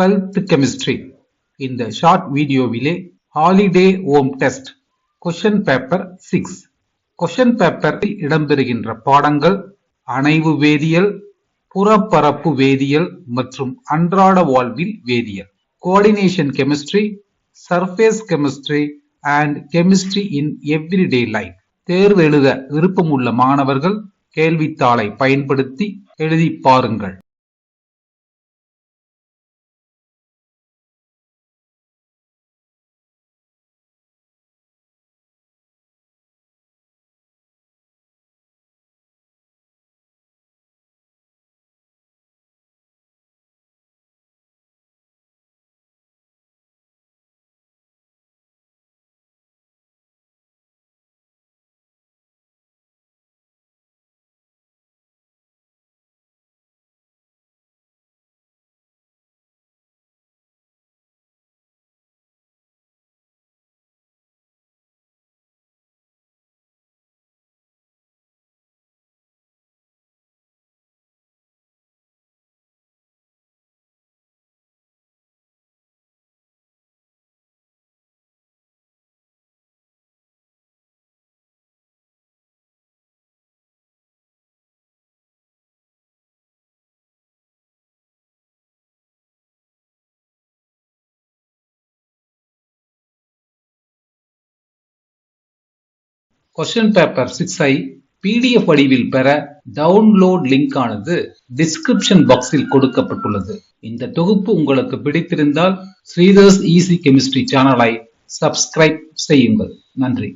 Twelfth chemistry இந்த short வீடியோவிலே holiday home test question paper six question பேப்பரில் இடம்பெறுகின்ற பாடங்கள் அணைவு வேதியியல் புறப்பரப்பு வேதியியல் மற்றும் அன்றாட வாழ்வில் வேதியியல். Coordination chemistry surface chemistry and chemistry in everyday life தேர்வு எழுத விருப்பமுள்ள மாணவர்கள் கேள்வித்தாளை பயன்படுத்தி எழுதி பாருங்கள். கொஸ்டின் பேப்பர் சிக்ஸை பிடிஎஃப் வடிவில் பெற டவுன்லோட் லிங்க் ஆனது டிஸ்கிரிப்ஷன் பாக்ஸில் கொடுக்கப்பட்டுள்ளது. இந்த தொகுப்பு உங்களுக்கு பிடித்திருந்தால் ஸ்ரீதர்ஸ் ஈஸி கெமிஸ்ட்ரி சேனலை சப்ஸ்கிரைப் செய்யுங்கள். நன்றி.